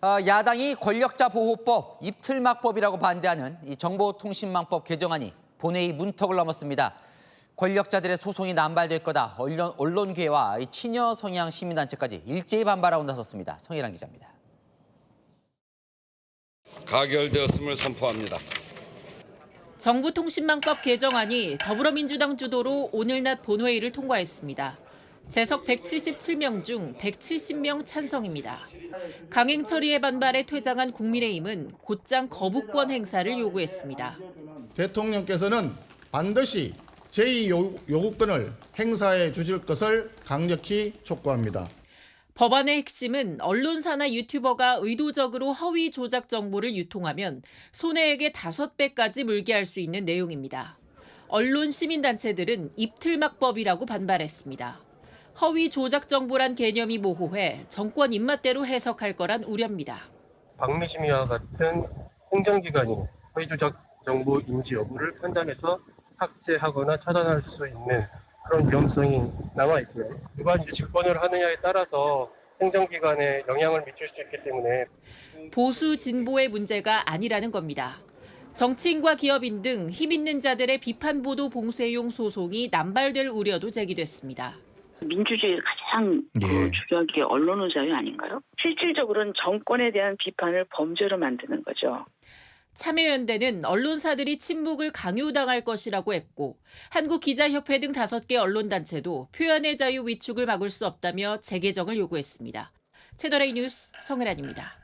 어, 야당이 권력자 보호법 입틀막법이라고 반대하는 이 정보통신망법 개정안이 본회의 문턱을 넘었습니다. 권력자들의 소송이 남발될 거다. 언론, 언론계와 이 친여 성향 시민단체까지 일제히 반발하고 나섰습니다. 성희란 기자입니다. 가결되었음을 선포합니다. 정부통신망법 개정안이 더불어민주당 주도로 오늘 낮 본회의를 통과했습니다. 재석 177명 중 170명 찬성입니다. 강행 처리에 반발해 퇴장한 국민의힘은 곧장 거부권 행사를 요구했습니다. 대통령께서는 반드시 제2 요구권을 행사해 주실 것을 강력히 촉구합니다. 법안의 핵심은 언론사나 유튜버가 의도적으로 허위 조작 정보를 유통하면 손해액의 5배까지 물게 할 수 있는 내용입니다. 언론 시민단체들은 입틀막법이라고 반발했습니다. 허위 조작 정보란 개념이 모호해 정권 입맛대로 해석할 거란 우려입니다. 박미심이와 같은 행정기관이 허위 조작 정보 인지 여부를 판단해서 삭제하거나 차단할 수 있는 그런 위험성이 남아 있고요. 누가 이제 집권을 하느냐에 따라서 행정기관에 영향을 미칠 수 있기 때문에 보수 진보의 문제가 아니라는 겁니다. 정치인과 기업인 등 힘 있는 자들의 비판 보도 봉쇄용 소송이 남발될 우려도 제기됐습니다. 민주주의의 가장 그 중요한 게 언론의 자유 아닌가요? 실질적으로는 정권에 대한 비판을 범죄로 만드는 거죠. 참여연대는 언론사들이 침묵을 강요당할 것이라고 했고 한국기자협회 등 다섯 개 언론단체도 표현의 자유 위축을 막을 수 없다며 재개정을 요구했습니다. 채널A 뉴스 성은아입니다.